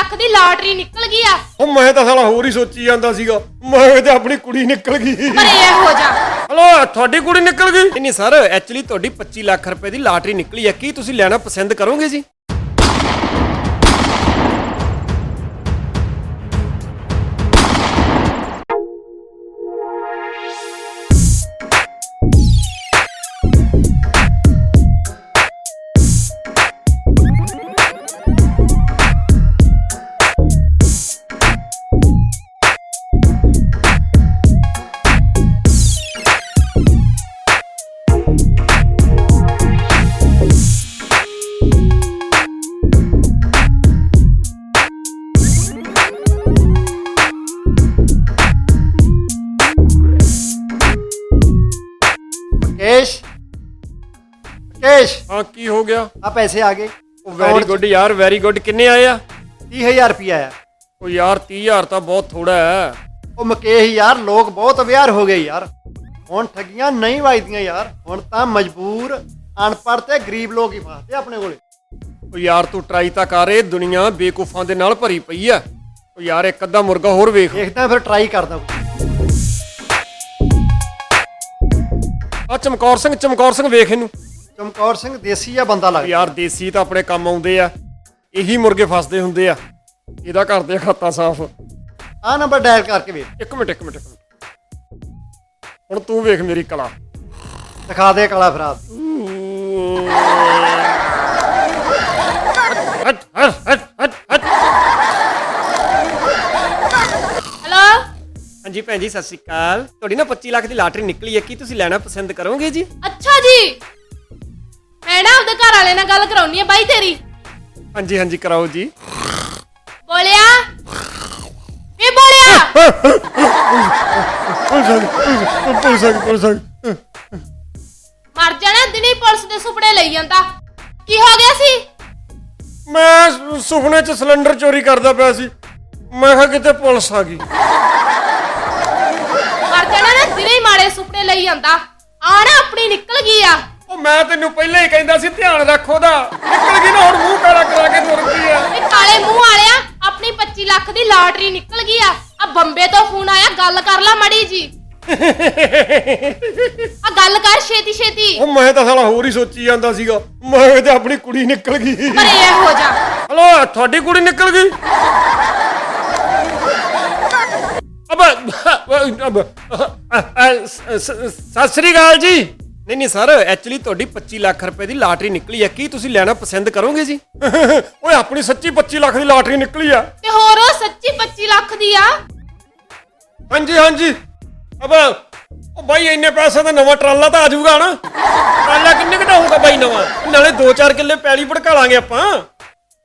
ਲੱਖ ਦੀ lottery ਨਿਕਲ ਗਈ ਆ। ਉਹ ਮੈਂ ਤਾਂ ਸਾਲਾ ਹੋਰ ਹੀ ਸੋਚੀ ਜਾਂਦਾ ਸੀਗਾ। ਮੈਂ ਤੇ ਆਪਣੀ ਕੁੜੀ ਨਿਕਲ ਗਈ। ਪਰੇ ਇਹੋ ਜਾ। ਹਲੋ ਤੁਹਾਡੀ ਕੁੜੀ ਨਿਕਲ ਗਈ? ਨਹੀਂ ਨਹੀਂ ਸਰ ਐਕਚੁਅਲੀ ਤੁਹਾਡੀ 25 ਲੱਖ ਰੁਪਏ ਦੀ ਲਾਟਰੀ ਨਿਕਲੀ ਹੈ ਕੀ ਤੁਸੀਂ ਲੈਣਾ ਪਸੰਦ ਕਰੋਗੇ ਜੀ? ਹਾਂ ਕੀ ਹੋ ਗਿਆ? ਆ ਪੈਸੇ ਆ ਗਏ। ਉਹ ਵੈਰੀ ਗੁੱਡ ਯਾਰ ਵੈਰੀ ਗੁੱਡ ਕਿੰਨੇ ਆਏ ਆ? 30000 ਰੁਪਿਆ ਆ। ਉਹ ਯਾਰ 30000 ਤਾਂ ਬਹੁਤ ਥੋੜਾ ਹੈ। ਉਹ ਮਕੇਸ਼ ਯਾਰ ਲੋਕ ਬਹੁਤ ਅਵੇਅਰ ਹੋ ਗਏ ਯਾਰ। ਹੁਣ ਠੱਗੀਆਂ ਨਹੀਂ ਵੱਜਦੀਆਂ ਯਾਰ। ਹੁਣ ਤਾਂ ਮਜਬੂਰ ਅਨਪੜ੍ਹ ਤੇ ਗਰੀਬ ਲੋਕ ਹੀ ਫਸਦੇ ਆਪਣੇ ਕੋਲੇ। ਉਹ ਯਾਰ ਤੂੰ ਟਰਾਈ ਤਾਂ ਕਰ ਇਹ ਦੁਨੀਆ ਬੇਕੂਫਾਂ ਦੇ ਨਾਲ ਭਰੀ ਪਈ ਆ। ਉਹ ਯਾਰ ਇੱਕ ਅੱਧਾ ਮੁਰਗਾ ਹੋਰ ਵੇਖ। ਦੇਖਦਾ ਫਿਰ ਟਰਾਈ ਕਰਦਾ ਆ ਚਮਕੌਰ ਸਿੰਘ ਚਮਕੌਰ ਸਿੰਘ ਵੇਖ ਇਹਨੂੰ। ਚਮਕੌਰ ਸਿੰਘ ਦੇਸੀ ਆ ਬੰਦਾ ਲੱਗਦਾ? ਯਾਰ ਦੇਸੀ ਤਾਂ ਆਪਣੇ ਕੰਮ ਆਉਂਦੇ ਆ। ਇਹੀ ਮੁਰਗੇ ਫਸਦੇ ਹੁੰਦੇ ਆ। ਇਹਦਾ ਕਰਦੇ ਆ ਖਾਤਾ ਸਾਫ਼। ਆ ਨੰਬਰ ਡਾਇਲ ਕਰਕੇ ਵੇਖ। ਇੱਕ ਮਿੰਟ ਇੱਕ ਮਿੰਟ ਇੱਕ ਮਿੰਟ। ਹੁਣ ਤੂੰ ਵੇਖ ਮੇਰੀ ਕਲਾ। ਦਿਖਾ ਦੇ ਕਲਾ ਫਰਾਦ ਹਟ ਹਟ ਹਟ ਹਟ ਹਟ ਹਲੋ ਹਾਂਜੀ ਭੈਣ ਜੀ ਸਤਿ ਸ਼੍ਰੀ ਅਕਾਲ। ਤੁਹਾਡੀ ਨਾ 25 ਲੱਖ ਦੀ ਲਾਟਰੀ ਨਿਕਲੀ ਹੈ। ਕੀ ਤੁਸੀਂ ਲੈਣਾ ਪਸੰਦ ਕਰੋਗੇ ਜੀ? ਅੱਛਾ ਜੀ। ਮੈਂ ਨਾ ਆਪਦੇ ਘਰ ਵਾਲੇ ਨਾਲ ਗੱਲ ਕਰਾਉਣੀ ਆ ਬਾਈ ਤੇਰੀ। ਹਾਂਜੀ ਹਾਂਜੀ ਕਰਾਓ ਜੀ। ਬੋਲਿਆ? ਇਹ ਬੋਲਿਆ? ਪੁਲਿਸ ਆ ਪੁਲਿਸ ਆ ਮਰ ਜਾਣਾ ਦਿਨੀ ਪੁਲਿਸ ਦੇ ਸੁਪਨੇ ਲਈ ਜਾਂਦਾ। ਕੀ ਹੋ ਗਿਆ ਸੀ? ਮੈਂ ਸੁ- ਸੁਪਨੇ 'ਚ ਸਿਲੰਡਰ ਚੋਰੀ ਕਰਦਾ ਪਿਆ ਸੀ। ਮੈਂ ਕਿਹਾ ਕਿਤੇ ਪੁਲਿਸ ਆ ਗਈ। ਮਰ ਜਾਣਾ ਨਾ ਦਿਨੇ ਹੀ ਮਾੜੇ ਸੁਪਨੇ ਲਈ ਜਾਂਦਾ। ਆਣਾ ਆਪਣੀ ਨਿਕਲ ਗਈ ਆ। ਉਹ ਮੈਂ ਤੈਨੂੰ ਪਹਿਲਾਂ ਹੀ ਕਹਿੰਦਾ ਸੀ ਧਿਆਨ ਰੱਖ ਉਹਦਾ। ਨਿਕਲ ਗਈ ਨਾ ਹੁਣ ਮੂੰਹ ਕਾਲਾ ਕਰਾ ਕੇ ਤੁਰ ਗਈ ਆ। ਇਹ ਕਾਲੇ ਮੂੰਹ ਵਾਲਿਆ ਆਪਣੀ 25 ਲੱਖ ਦੀ ਲਾਟਰੀ ਨਿਕਲ ਗਈ ਆ। ਆ ਬੰਬੇ ਤੋਂ ਫੋਨ ਆਇਆ ਗੱਲ ਕਰ ਲੈ ਮੜੀ ਜੀ। ਆ ਗੱਲ ਕਰ ਛੇਤੀ ਛੇਤੀ। ਉਹ ਮੈਂ ਤਾਂ ਸਾਲਾ ਹੋਰ ਹੀ ਸੋਚੀ ਜਾਂਦਾ ਸੀਗਾ ਮੈਂ ਤੇ ਆਪਣੀ ਕੁੜੀ ਨਿਕਲ ਗਈ। ਪਰੇ ਇਹੋ ਜਾ। ਹਲੋ ਤੁਹਾਡੀ ਕੁੜੀ ਨਿਕਲ ਗਈ? ਅਬ ਅਬ ਸਤਿ ਸ੍ਰੀ ਅਕਾਲ ਜੀ। ਨਹੀਂ ਨਹੀਂ ਸਰ ਐਕਚੁਅਲੀ ਤੁਹਾਡੀ 25 ਲੱਖ ਰੁਪਏ ਦੀ ਲਾਟਰੀ ਨਿਕਲੀ ਹੈ ਕੀ ਤੁਸੀਂ ਲੈਣਾ ਪਸੰਦ ਕਰੋਗੇ ਜੀ? ਓਏ ਆਪਣੀ ਸੱਚੀ 25 ਲੱਖ ਦੀ ਲਾਟਰੀ ਨਿਕਲੀ ਆ। ਤੇ ਹੋਰ ਉਹ ਸੱਚੀ 25 ਲੱਖ ਦੀ ਆ? ਹਾਂਜੀ ਹਾਂਜੀ। ਅਬ ਉਹ ਬਾਈ ਇੰਨੇ ਪੈਸੇ ਦਾ ਨਵਾਂ ਟਰਾਲਾ ਤਾਂ ਆ ਜਾਊਗਾ ਨਾ। ਟਰਾਲਾ ਕਿੰਨੇ ਘਟਾ ਹੋਊਗਾ ਬਾਈ ਨਵਾਂ? ਨਾਲੇ 2-4 ਕਿੱਲੇ ਪੈਲੀ ਭੜਕਾ ਲਾਂਗੇ ਆਪਾਂ।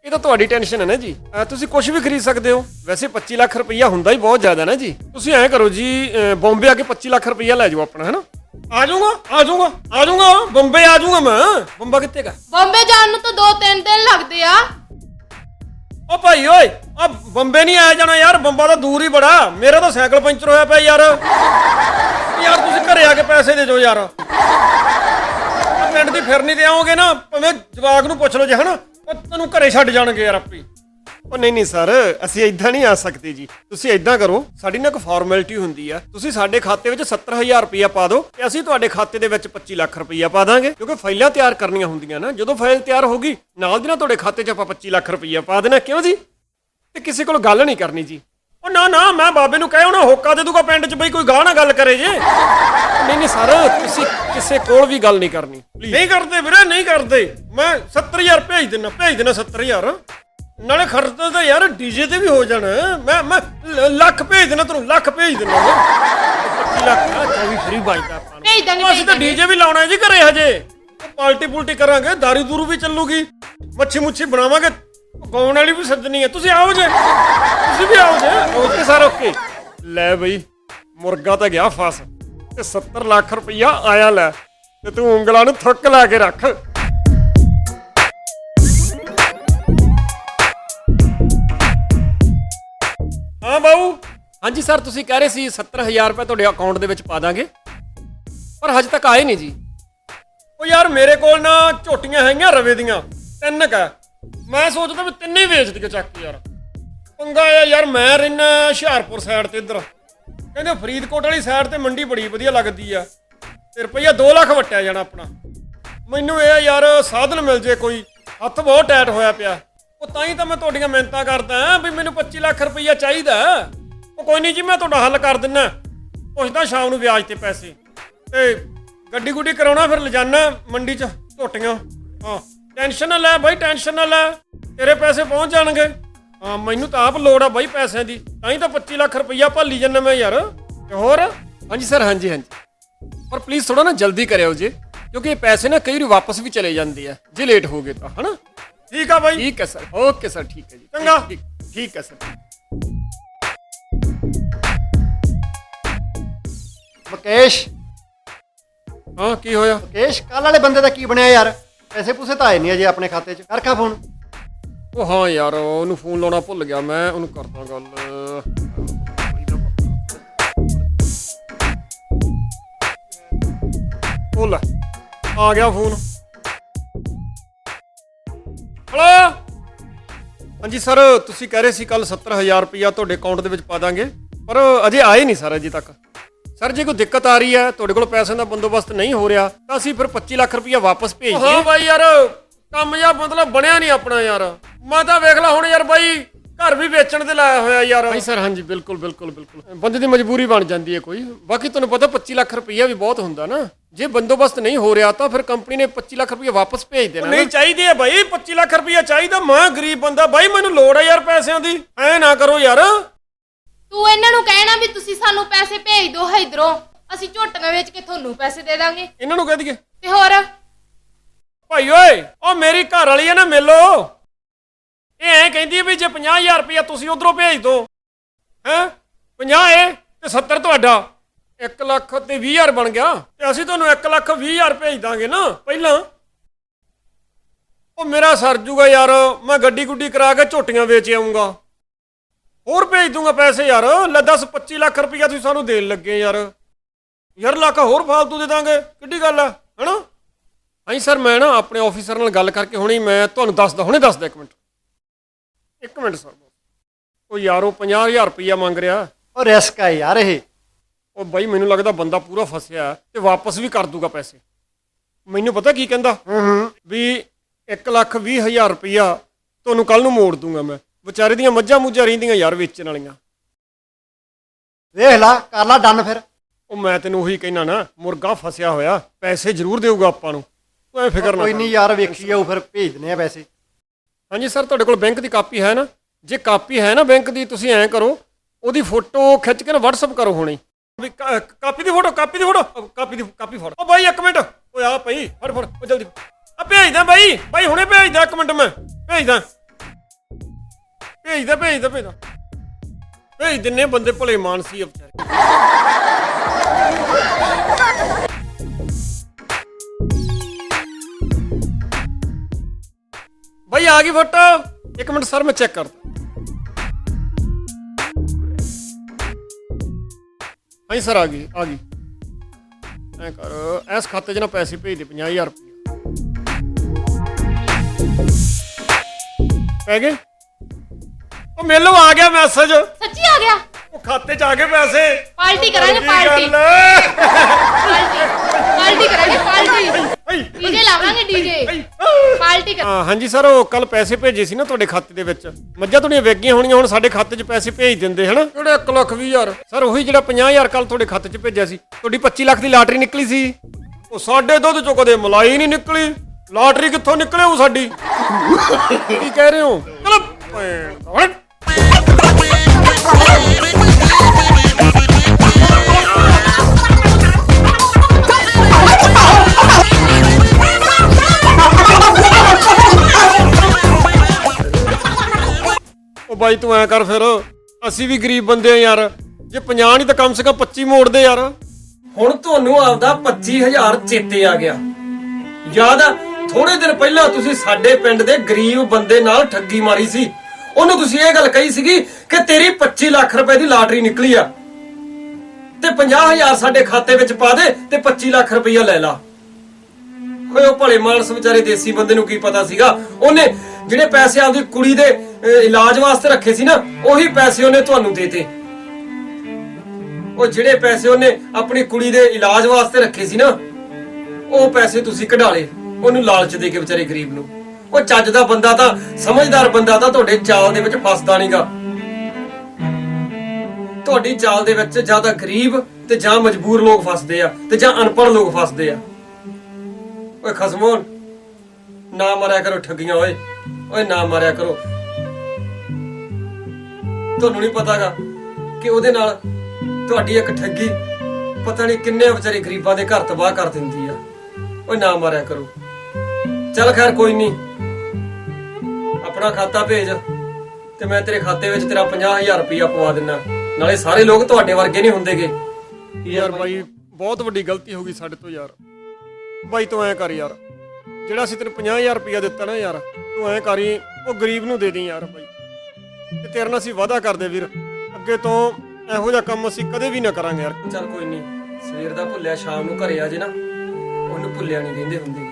ਇਹ ਤਾਂ ਤੁਹਾਡੀ ਟੈਨਸ਼ਨ ਹੈ ਨਾ ਜੀ। ਤੁਸੀਂ ਕੁਝ ਵੀ ਖਰੀਦ ਸਕਦੇ ਹੋ। ਵੈਸੇ 25 ਲੱਖ ਰੁਪਈਆ ਹੁੰਦਾ ਹੀ ਬਹੁਤ ਜ਼ਿਆਦਾ ਨਾ ਜੀ। ਤੁਸੀਂ ਐਂ ਕਰੋ ਜੀ ਬੰਬੇ ਆ ਕੇ 25 ਲੱਖ ਰੁਪਈਆ ਲੈ ਜਾਓ ਆਪਣਾ ਹੈਨਾ? ਆ ਜਾਊਗਾ ਆ ਜਾਊਗਾ ਆ ਜਾਊਗਾ ਬੰਬੇ ਆ ਜਾਊਗਾ ਮੈਂ ਬੰਬਾ ਕਿੱਥੇ ਗਾ? ਬੰਬੇ ਜਾਣ ਨੂੰ ਤਾਂ 2-3 ਦਿਨ ਲੱਗਦੇ ਆ। ਓ ਭਾਈ ਓਏ ਆ ਬੰਬੇ ਨਹੀਂ ਆਇਆ ਜਾਣਾ ਯਾਰ ਬੰਬਾ ਤਾਂ ਦੂਰ ਹੀ ਬੜਾ। ਮੇਰਾ ਤਾਂ ਸਾਈਕਲ ਪੰਚਰ ਹੋਇਆ ਪਿਆ ਯਾਰ। ਯਾਰ ਤੁਸੀਂ ਘਰੇ ਆ ਕੇ ਪੈਸੇ ਦੇ ਦਿਓ ਯਾਰ। ਪਿੰਡ ਦੀ ਫਿਰਨੀ ਤੇ ਆਓਗੇ ਨਾ ਭਾਵੇਂ ਜਵਾਕ ਨੂੰ ਪੁੱਛ ਲਓ ਜੇ ਹਨਾ? ਉਹ ਤੈਨੂੰ ਘਰੇ ਛੱਡ ਜਾਣਗੇ ਯਾਰ ਆਪੇ। ਉਹ ਨਹੀਂ ਨਹੀਂ ਸਰ, ਅਸੀਂ ਇਦਾਂ ਨਹੀਂ ਆ ਸਕਦੇ ਜੀ। ਤੁਸੀਂ ਇਦਾਂ ਕਰੋ, ਸਾਡੀ ਨਾ ਇੱਕ ਫਾਰਮੈਲਿਟੀ ਹੁੰਦੀ ਆ। ਤੁਸੀਂ ਸਾਡੇ ਖਾਤੇ ਵਿੱਚ 70000 ਰੁਪਇਆ ਪਾ ਦਿਓ, ਤੇ ਅਸੀਂ ਤੁਹਾਡੇ ਖਾਤੇ ਦੇ ਵਿੱਚ 25 ਲੱਖ ਰੁਪਇਆ ਪਾ ਦਾਂਗੇ, ਕਿਉਂਕਿ ਫਾਈਲਾਂ ਤਿਆਰ ਕਰਨੀਆਂ ਹੁੰਦੀਆਂ ਨਾ। ਜਦੋਂ ਫਾਈਲ ਤਿਆਰ ਹੋ ਗਈ, ਨਾਲ ਦੀ ਨਾਲ ਤੁਹਾਡੇ ਖਾਤੇ 'ਚ ਆਪਾਂ 25 ਲੱਖ ਰੁਪਇਆ ਪਾ ਦੇਣਾ, ਕਿਉਂ ਜੀ? ਤੇ ਕਿਸੇ ਕੋਲ ਗੱਲ ਨਹੀਂ ਕਰਨੀ ਜੀ। ਉਹ ਨਾ ਨਾ, ਮੈਂ ਬਾਬੇ ਨੂੰ ਕਹਿ ਹੋਕਾ ਦੇ ਦੂਗਾ ਪਿੰਡ 'ਚ ਬਈ, ਕੋਈ ਗਾਹ ਨਾ ਗੱਲ ਕਰੇ ਜੇ। ਨਹੀਂ ਨਹੀਂ ਸਰ, ਤੁਸੀਂ ਕਿਸੇ ਕੋਲ ਵੀ ਗੱਲ ਨਹੀਂ ਕਰਨੀ। ਨਹੀਂ ਕਰਦੇ ਵੀਰੇ, ਨਹੀਂ ਕਰਦੇ। ਮੈਂ 70000 ਭੇਜ ਦਿੰਨਾ ਭੇਜ ਦਿੰਨਾ 70000 ਨਾਲੇ ਖਰਚਾ ਤਾਂ ਯਾਰ ਡੀਜੇ ਤੇ ਵੀ ਹੋ ਜਾਣਾ। ਮੈਂ ਮੈਂ ਲ- ਲੱਖ ਭੇਜ ਦੇਣਾ ਤੈਨੂੰ ਲੱਖ ਭੇਜ ਦੇਣਾ ਮੈਂ 25 ਲੱਖ ਆ 24 ਫ੍ਰੀ ਬਾਈਦਾ ਆਪਾਂ ਨੂੰ। ਭੇਜ ਦਾਂਗੇ ਉਹ ਅਸੀਂ ਭੇਜ ਤਾਂ ਦਾਂਗੇ। ਡੀਜੇ ਵੀ ਲਾਉਣਾ ਹੈ ਜੀ ਘਰੇ ਹਜੇ। ਉਹ ਪਾਲਟੀ ਪੁਲਟੀ ਕਰਾਂਗੇ ਦਾਰੂ ਦੂਰੂ ਵੀ ਚੱਲੂਗੀ। ਮੱਛੀ ਮੁੱਛੀ ਬਣਾਵਾਂਗੇ। ਗਾਉਣ ਵਾਲੀ ਵੀ ਸੱਜਣੀ ਹੈ ਤੁਸੀਂ ਆਓ ਜੇ। ਤੁਸੀਂ ਵੀ ਆਓ ਜੇ। Okay sir okay. ਲੈ ਬਈ ਮੁਰਗਾ ਤਾਂ ਗਿਆ ਫਸ। ਤੇ 70 ਲੱਖ ਰੁਪਈਆ ਆਇਆ ਲੈ। ਤੇ ਤੂੰ ਉਂਗਲਾਂ ਨੂੰ ਥੁੱਕ ਲਾ ਕੇ ਰੱਖ। ਹਾਂਜੀ ਸਰ, ਤੁਸੀਂ ਕਹਿ ਰਹੇ ਸੀ 70000 ਰੁਪਏ ਤੁਹਾਡੇ ਅਕਾਊਂਟ ਦੇ ਵਿੱਚ ਪਾ ਦਾਂਗੇ। ਪਰ ਹਜੇ ਤੱਕ ਆਏ ਨਹੀਂ ਜੀ। ਉਹ ਯਾਰ, ਮੇਰੇ ਕੋਲ ਨਾ ਝੋਟੀਆਂ ਹੈਗੀਆਂ ਰਵੇ ਦੀਆਂ। ਤਿੰਨ ਕਾ ਮੈਂ ਸੋਚਦਾ ਵੀ ਤਿੰਨੇ ਹੀ ਵੇਚ ਦਈਏ ਚੱਕ ਯਾਰ। ਪੰਗਾ ਆ ਯਾਰ, ਮੈਂ ਰਹਿਣਾ ਹੁਸ਼ਿਆਰਪੁਰ ਸਾਈਡ ਤੇ ਇੱਧਰ। ਕਹਿੰਦੇ ਫਰੀਦਕੋਟ ਵਾਲੀ ਸਾਈਡ ਤੇ ਮੰਡੀ ਬੜੀ ਵਧੀਆ ਲੱਗਦੀ ਆ। ਤੇ ਰੁਪਈਆ 2 ਲੱਖ ਵਟਿਆ ਜਾਣਾ ਆਪਣਾ। ਮੈਨੂੰ ਇਹ ਆ ਯਾਰ, ਸਾਧਨ ਮਿਲ ਜੇ ਕੋਈ। ਹੱਥ ਬਹੁਤ ਟਾਈਟ ਹੋਇਆ ਪਿਆ। ਉਹ ਤਾਂ ਹੀ ਤਾਂ ਮੈਂ ਤੁਹਾਡੀਆਂ ਮਿਹਨਤਾਂ ਕਰਦਾ ਵੀ ਮੈਨੂੰ 25 ਲੱਖ ਰੁਪਈਆ ਚਾਹੀਦਾ। ਉਹ ਕੋਈ ਨਹੀਂ ਜੀ ਮੈਂ ਤੁਹਾਡਾ ਹੱਲ ਕਰ ਦਿੰਨਾ। ਪੁੱਛਦਾ ਸ਼ਾਮ ਨੂੰ ਵਿਆਜ ਤੇ ਪੈਸੇ। ਤੇ ਗੱਡੀ ਗੁੱਡੀ ਕਰਾਉਣਾ ਫਿਰ ਲਿਜਾਨਾ ਮੰਡੀ 'ਚ ਝੋਟੀਆਂ। ਹਾਂ ਟੈਨਸ਼ਨ ਨਾ ਲੈ ਬਾਈ ਟੈਨਸ਼ਨ ਨਾ ਲੈ। ਤੇਰੇ ਪੈਸੇ ਪਹੁੰਚ ਜਾਣਗੇ। ਹਾਂ ਮੈਨੂੰ ਤਾਂ ਆਪ ਲੋੜ ਆ ਬਾਈ ਪੈਸਿਆਂ ਦੀ। ਤਾਂ ਹੀ ਤਾਂ 25 ਲੱਖ ਰੁਪਈਆ ਭਾਲੀ ਜੰਨਾ ਮੈਂ ਯਾਰ। ਤੇ ਹੋਰ? ਹਾਂਜੀ ਸਰ ਹਾਂਜੀ ਹਾਂਜੀ। ਪਰ ਪਲੀਜ਼ ਥੋੜਾ ਨਾ ਜਲਦੀ ਕਰਿਓ ਜੀ ਕਿਉਂਕਿ ਇਹ ਪੈਸੇ ਨਾ ਕਈ ਵਾਰੀ ਵਾਪਸ ਵੀ ਚਲੇ ਜਾਂਦੇ ਆ ਜੇ ਲੇਟ ਹੋ ਗਏ ਤਾਂ ਹਨਾ? ਠੀਕ ਆ ਬਾਈ। ਠੀਕ ਹੈ ਸਰ ਓਕੇ ਸਰ ਠੀਕ ਹੈ ਜੀ। ਚੰਗਾ। ਠੀਕ ਹੈ ਸਰ। ਮੁਕੇਸ਼। ਹਾਂ ਕੀ ਹੋਇਆ? ਮੁਕੇਸ਼ ਕੱਲ ਵਾਲੇ ਬੰਦੇ ਦਾ ਕੀ ਬਣਿਆ ਯਾਰ? ਪੈਸੇ ਪੂਸੇ ਤਾਂ ਆਏ ਨਹੀਂ ਅਜੇ ਆਪਣੇ ਖਾਤੇ 'ਚ। ਕਰਖਾ ਫੋਨ। ਉਹ ਹਾਂ ਯਾਰ ਉਹਨੂੰ ਫੋਨ ਲਾਉਣਾ ਭੁੱਲ ਗਿਆ ਮੈਂ ਉਹਨੂੰ ਕਰਦਾ ਗੱਲ। ਉਹ ਲੈ ਆ ਗਿਆ ਫੋਨ। ਹਲੋ? ਹਾਂਜੀ ਸਰ ਤੁਸੀਂ ਕਹਿ ਰਹੇ ਸੀ ਕੱਲ 70000 ਰੁਪਇਆ ਤੁਹਾਡੇ ਅਕਾਊਂਟ ਦੇ ਵਿੱਚ ਪਾ ਦਾਂਗੇ ਪਰ ਅਜੇ ਆਏ ਨਹੀਂ ਸਰ ਅਜੇ ਤੱਕ। ਸਰ ਜੇ ਕੋਈ ਦਿੱਕਤ ਆ ਰਹੀ ਹੈ ਤੁਹਾਡੇ ਕੋਲ ਪੈਸਿਆਂ ਦਾ ਬੰਦੋਬਸਤ ਨਹੀਂ ਹੋ ਰਿਹਾ ਤਾਂ ਅਸੀਂ ਫਿਰ 25 ਲੱਖ ਰੁਪਇਆ ਵਾਪਸ ਭੇਜ ਦਈਏ ਹਾਂ ਬਾਈ ਯਾਰ ਕੰਮ ਜਾਂ ਮਤਲਬ ਬਣਿਆ ਨਹੀਂ ਆਪਣਾ ਯਾਰ। ਮੈਂ ਤਾਂ ਵੇਖ ਲਾ ਹੁਣ ਯਾਰ ਬਾਈ ਘਰ ਵੀ ਵੇਚਣ ਤੇ ਲਾਇਆ ਹੋਇਆ ਯਾਰ। ਹਾਂਜੀ ਸਰ ਹਾਂਜੀ ਬਿਲਕੁਲ ਬਿਲਕੁਲ ਬਿਲਕੁਲ। ਬੰਦੇ ਦੀ ਮਜਬੂਰੀ ਬਣ ਜਾਂਦੀ ਹੈ ਕੋਈ। ਬਾਕੀ ਤੁਹਾਨੂੰ ਪਤਾ 25 ਲੱਖ ਰੁਪਈਆ ਵੀ ਬਹੁਤ ਹੁੰਦਾ ਨਾ। ਜੇ ਬੰਦੋਬਸਤ ਨਹੀਂ ਹੋ ਰਿਹਾ ਤਾਂ ਫਿਰ ਕੰਪਨੀ ਨੇ 25 ਲੱਖ ਰੁਪਈਆ ਵਾਪਸ ਭੇਜ ਦੇਣਾ ਨਹੀਂ ਚਾਹੀਦੀ ਹੈ ਬਾਈ 25 ਲੱਖ ਰੁਪਇਆ ਚਾਹੀਦਾ। ਮੈਂ ਗਰੀਬ ਬੰਦਾ ਬਾਈ ਮੈਨੂੰ ਲੋੜ ਹੈ ਯਾਰ ਪੈਸਿਆਂ ਦੀ। ਐ ਨਾ ਕਰੋ ਯਾਰ। ਤੂੰ ਇਹਨਾਂ ਨੂੰ ਕਹਿਣਾ ਵੀ ਤੁਸੀਂ ਸਾਨੂੰ ਪੈਸੇ ਭੇਜ ਦਿਓ ਇਧਰੋਂ ਅਸੀਂ ਝੋਟੀਆਂ ਵੇਚ ਕੇ ਤੁਹਾਨੂੰ ਪੈਸੇ ਦੇ ਦਾਂਗੇ। ਇਹਨਾਂ ਨੂੰ ਕਹਿ ਦਈਏ। ਤੇ ਹੋਰ? ਭਾਈ ਓਏ ਉਹ ਮੇਰੀ ਘਰ ਵਾਲੀ ਹੈ ਨਾ ਮਿਲੋ ਇਹ ਐ ਕਹਿੰਦੀ ਹੈ ਵੀ ਜੇ 50000 ਰੁਪਇਆ ਤੁਸੀਂ ਉਧਰੋਂ ਭੇਜ ਦੋ ਹੈ? 50 ਇਹ ਤੇ 70 ਤੁਹਾਡਾ। 1 ਲੱਖ ਤੇ 20000 ਬਣ ਗਿਆ ਤੇ ਅਸੀਂ ਤੁਹਾਨੂੰ 1 ਲੱਖ 20000 ਭੇਜ ਦਾਂਗੇ ਨਾ ਪਹਿਲਾਂ। ਉਹ ਮੇਰਾ ਸਰ ਜੂਗਾ ਯਾਰ ਮੈਂ ਗੱਡੀ ਗੁੱਡੀ ਕਰਾ ਕੇ ਝੋਟੀਆਂ ਵੇਚ ਆਉਂਗਾ ਹੋਰ ਭੇਜ ਦੂੰਗਾ ਪੈਸੇ ਯਾਰ। ਲੈ ਦੱਸ 25 ਲੱਖ ਰੁਪਇਆ ਤੁਸੀਂ ਸਾਨੂੰ ਦੇਣ ਲੱਗੇ ਯਾਰ। ਯਾਰ ਲੱਖ ਹੋਰ ਫਾਲਤੂ ਦੇ ਦਾਂਗੇ। ਕਿੱਡੀ ਗੱਲ ਆ ਹਨਾ? ਹਾਂਜੀ ਸਰ ਮੈਂ ਨਾ ਆਪਣੇ ਆਫੀਸਰ ਨਾਲ ਗੱਲ ਕਰਕੇ ਹੁਣੇ ਮੈਂ ਤੁਹਾਨੂੰ ਦੱਸਦਾ ਹੁਣੇ ਦੱਸਦਾ ਇੱਕ ਮਿੰਟ। ਇੱਕ ਮਿੰਟ ਸਰ ਉਹ ਯਾਰੋ 50000 ਰੁਪਇਆ ਮੰਗ ਰਿਹਾ। ਉਹ ਰਿਸਕ ਹੈ ਯਾਰ ਇਹ। ਉਹ ਬਾਈ ਮੈਨੂੰ ਲੱਗਦਾ ਬੰਦਾ ਪੂਰਾ ਫਸਿਆ ਤੇ ਵਾਪਸ ਵੀ ਕਰ ਦੂਗਾ ਪੈਸੇ। ਮੈਨੂੰ ਪਤਾ ਕੀ ਕਹਿੰਦਾ? ਹੂੰ ਹੂੰ। ਵੀ 1 ਲੱਖ 20 ਹਜ਼ਾਰ ਰੁਪਇਆ ਤੁਹਾਨੂੰ ਕੱਲ ਨੂੰ ਮੋੜ ਦੂੰਗਾ ਮੈਂ। ਵਿਚਾਰੇ ਦੀਆਂ ਮੱਝਾਂ ਮੁੱਝਾਂ ਰਹਿੰਦੀਆਂ ਯਾਰ ਵੇਚਣ ਵਾਲੀਆਂ। ਵੇਖ ਲਾ ਕਰ ਲਾ ਡਨ ਫਿਰ। ਉਹ ਮੈਂ ਤੈਨੂੰ ਉਹੀ ਕਹਿਣਾ ਨਾ ਮੁਰਗਾ ਫਸਿਆ ਹੋਇਆ ਪੈਸੇ ਜ਼ਰੂਰ ਦੇਊਗਾ ਆਪਾਂ ਨੂੰ। ਤੂੰ ਐ ਫਿਕਰ ਨਾ ਕੋਈ ਕਰ। ਨਹੀਂ ਯਾਰ ਵੇਖੀ ਜਾਊ ਫਿਰ ਭੇਜ ਆ ਪੈਸੇ। ਹਾਂਜੀ ਸਰ ਤੁਹਾਡੇ ਕੋਲ ਬੈਂਕ ਦੀ ਕਾਪੀ ਹੈ ਨਾ? ਜੇ ਕਾਪੀ ਹੈ ਨਾ ਬੈਂਕ ਦੀ ਤੁਸੀਂ ਐਂ ਕਰੋ ਉਹਦੀ ਫੋਟੋ ਖਿੱਚ ਕੇ ਨਾ WhatsApp ਕਰੋ ਹੁਣੇ। ਵੀ ਕਾ- ਕਾਪੀ ਦੀ ਫੋਟੋ ਕਾਪੀ ਦੀ ਫੋਟੋ। ਕਾਪੀ ਦੀ ਕਾਪੀ ਫੜ ਉਹ ਬਾਈ ਇੱਕ ਮਿੰਟ। ਓਏ ਆ ਭਾਈ ਫੜ ਫੜ। ਉਹ ਜਲਦੀ। ਆ ਭੇਜਦਾ ਬਾਈ। ਬਾਈ ਹੁਣੇ ਭੇਜਦਾ ਇੱਕ ਮਿੰਟ ਮੈਂ। ਭੇਜਦਾ ਭੇਜਦਾ ਭੇਜਦਾ ਭੇਜਦਾ। ਭੇਜ ਦਿੰਨੇ ਬੰਦੇ ਭਲੇ ਮਾਨਸੀ ਆ ਵਿਚਾਰੇ। ਆ ਗਈ ਫੋਟੋ। ਇੱਕ ਮਿੰਟ ਸਰ, ਮੈਂ ਚੈੱਕ ਕਰਦਾ। ਹਾਂਜੀ ਸਰ, ਆ ਗਈ ਆ ਗਈ। ਐ ਕਰ, ਇਸ ਖਾਤੇ 'ਚ ਨਾ ਪੈਸੇ ਭੇਜ ਦੇ 50000 ਰੁਪਏ ਪੈ ਗਏ? ਉਹ ਮੇਲੋ ਆ ਗਿਆ ਮੈਸੇਜ ਸੱਚੀ ਆ ਗਿਆ? ਉਹ ਖਾਤੇ 'ਚ ਆ ਗਏ ਪੈਸੇ। ਪਾਰਟੀ ਕਰਾਂਗੇ ਕੀ ਪਾਰਟੀ। ਗੱਲ? ਪਾਰਟੀ ਪਾਰਟੀ ਕਰਾਂਗੇ ਪਾਰਟੀ। ਡੀਜੇ ਲਾਵਾਂਗੇ ਡੀਜੇ। ਪਾਰਟੀ ਕਰ ਹਾਂ ਹਾਂਜੀ ਸਰ ਉਹ ਕੱਲ ਪੈਸੇ ਭੇਜੇ ਸੀ ਨਾ ਤੁਹਾਡੇ ਖਾਤੇ ਦੇ ਵਿੱਚ। ਮੱਝਾਂ ਤੁਹਾਡੀਆਂ ਵੇਗੀਆਂ ਹੋਣੀਆਂ ਹੁਣ ਸਾਡੇ ਖਾਤੇ 'ਚ ਪੈਸੇ ਭੇਜ ਦਿੰਦੇ ਹਨਾ? ਕਿਹੜੇ 1 ਲੱਖ 20 ਹਜ਼ਾਰ? ਸਰ ਉਹੀ ਜਿਹੜਾ 50000 ਕੱਲ ਤੁਹਾਡੇ ਖਾਤੇ 'ਚ ਭੇਜਿਆ ਸੀ ਤੁਹਾਡੀ 25 ਲੱਖ ਦੀ ਲਾਟਰੀ ਨਿਕਲੀ ਸੀ। ਉਹ ਸਾਡੇ ਦੁੱਧ 'ਚੋਂ ਕਦੇ ਮਲਾਈ ਨਹੀਂ ਨਿਕਲੀ। ਲਾਟਰੀ ਕਿੱਥੋਂ ਨਿਕਲੇ ਉਹ ਸਾਡੀ? ਕੀ ਕਹਿ ਰਹੇ ਹੋ? ਚਲੋ ਭੈਣ ਦਾ, ਉਹ ਬਾਈ ਤੂੰ ਐ ਕਰ ਫਿਰ। ਅਸੀਂ ਵੀ ਗਰੀਬ ਬੰਦੇ ਆ ਯਾਰ। ਜੇ 50 ਨਹੀਂ ਤਾਂ ਕਮ ਸੇ ਕਮ 25 ਮੋੜ ਦੇ ਯਾਰ। ਹੁਣ ਤੁਹਾਨੂੰ ਆਪਦਾ 25000 ਚੇਤੇ ਆ ਗਿਆ। ਯਾਦ ਆ ਥੋੜੇ ਦਿਨ ਪਹਿਲਾਂ ਤੁਸੀਂ ਸਾਡੇ ਪਿੰਡ ਦੇ ਗਰੀਬ ਬੰਦੇ ਨਾਲ ਠੱਗੀ ਮਾਰੀ ਸੀ। ਉਹਨੂੰ ਤੁਸੀਂ ਇਹ ਗੱਲ ਕਹੀ ਸੀਗੀ ਕਿ ਤੇਰੀ 25 ਲੱਖ ਰੁਪਏ ਦੀ ਲਾਟਰੀ ਨਿਕਲੀ ਆ। ਤੇ 50000 ਸਾਡੇ ਖਾਤੇ ਵਿੱਚ ਪਾ ਦੇ ਤੇ 25 ਲੱਖ ਰੁਪਈਆ ਲੈ ਲਾ। ਓਏ, ਉਹ ਭਲੇ ਮਾਨਸ ਵਿਚਾਰੇ ਦੇਸੀ ਬੰਦੇ ਨੂੰ ਕੀ ਪਤਾ ਸੀਗਾ? ਉਹਨੇ ਜਿਹੜੇ ਪੈਸੇ ਆਪਦੀ ਕੁੜੀ ਦੇ ਇਲਾਜ ਵਾਸਤੇ ਰੱਖੇ ਸੀ ਨਾ, ਉਹੀ ਪੈਸੇ ਉਹਨੇ ਤੁਹਾਨੂੰ ਦੇਤੇ। ਉਹ ਜਿਹੜੇ ਪੈਸੇ ਉਹਨੇ ਆਪਣੀ ਕੁੜੀ ਦੇ ਇਲਾਜ ਵਾਸਤੇ ਰੱਖੇ ਸੀ ਨਾ, ਉਹ ਪੈਸੇ ਤੁਸੀਂ ਕਢਾ ਲਏ। ਉਹਨੂੰ ਲਾਲਚ ਦੇ ਕੇ ਵਿਚਾਰੇ ਗਰੀਬ ਨੂੰ। ਉਹ ਚੱਜ ਦਾ ਬੰਦਾ ਤਾਂ, ਸਮਝਦਾਰ ਬੰਦਾ ਤਾਂ ਤੁਹਾਡੇ ਚਾਲ ਦੇ ਵਿੱਚ ਫਸਦਾ ਨਹੀਂਗਾ। ਤੁਹਾਡੀ ਚਾਲ ਦੇ ਵਿੱਚ ਜਾਂ ਤਾਂ ਗਰੀਬ ਤੇ ਜਾਂ ਮਜਬੂਰ ਲੋਕ ਫਸਦੇ ਆ ਤੇ ਜਾਂ ਅਨਪੜ੍ਹ ਲੋਕ ਫਸਦੇ ਆ। ਓਏ ਖਸਮੋ ਨਾ ਮਰਿਆ ਕਰੋ ਠੱਗੀਆਂ ਓਏ। ਓਏ ਨਾ ਮਾਰਿਆ ਕਰੋ। ਤੁਹਾਨੂੰ ਨਹੀਂ ਪਤਾਗਾ ਕਿ ਉਹਦੇ ਨਾਲ ਤੁਹਾਡੀ ਇੱਕ ਠੱਗੀ ਪਤਾ ਨਹੀਂ ਕਿੰਨੇ ਵਿਚਾਰੇ ਗਰੀਬਾਂ ਦੇ ਘਰ ਤਬਾਹ ਕਰ ਦਿੰਦੀ ਆ। ਓਏ ਨਾ ਮਾਰਿਆ ਕਰੋ। ਚੱਲ ਖੈਰ ਕੋਈ ਨਹੀਂ। ਆਪਣਾ ਖਾਤਾ ਭੇਜ ਤੇ ਮੈਂ ਤੇਰੇ ਖਾਤੇ ਵਿੱਚ ਤੇਰਾ 50000 ਰੁਪਇਆ ਪਵਾ ਦਿੰਨਾ। ਨਾਲੇ ਸਾਰੇ ਲੋਕ ਤੁਹਾਡੇ ਵਰਗੇ ਨਹੀਂ ਹੁੰਦੇਗੇ। ਯਾਰ ਬਾਈ ਬਹੁਤ ਵੱਡੀ ਗਲਤੀ ਹੋ ਗਈ ਸਾਡੇ ਤੋਂ ਯਾਰ। ਬਾਈ ਤੂੰ ਐ ਕਰ ਯਾਰ। ਜਿਹੜਾ ਅਸੀਂ ਤੈਨੂੰ 50000 ਰੁਪਇਆ ਦਿੱਤਾ ਨਾ ਯਾਰ ਤੂੰ ਐ ਕਰੀ ਉਹ ਗਰੀਬ ਨੂੰ ਦੇ ਦੇ ਯਾਰ ਬਾਈ। ਤੇ ਤੇਰੇ ਨਾਲ ਅਸੀਂ ਵਾਅਦਾ ਕਰਦੇ ਵੀਰ। ਅੱਗੇ ਤੋਂ ਇਹੋ ਜਿਹਾ ਕੰਮ ਅਸੀਂ ਕਦੇ ਵੀ ਨਾ ਕਰਾਂਗੇ ਯਾਰ। ਚੱਲ ਕੋਈ ਨਹੀਂ ਸਵੇਰ ਦਾ ਭੁੱਲਿਆ ਸ਼ਾਮ ਨੂੰ ਘਰੇ ਆ ਜੇ ਨਾ। ਉਹਨੂੰ ਭੁੱਲਿਆ ਨਹੀਂ ਕਹਿੰਦੇ ਹੁੰਦੇ।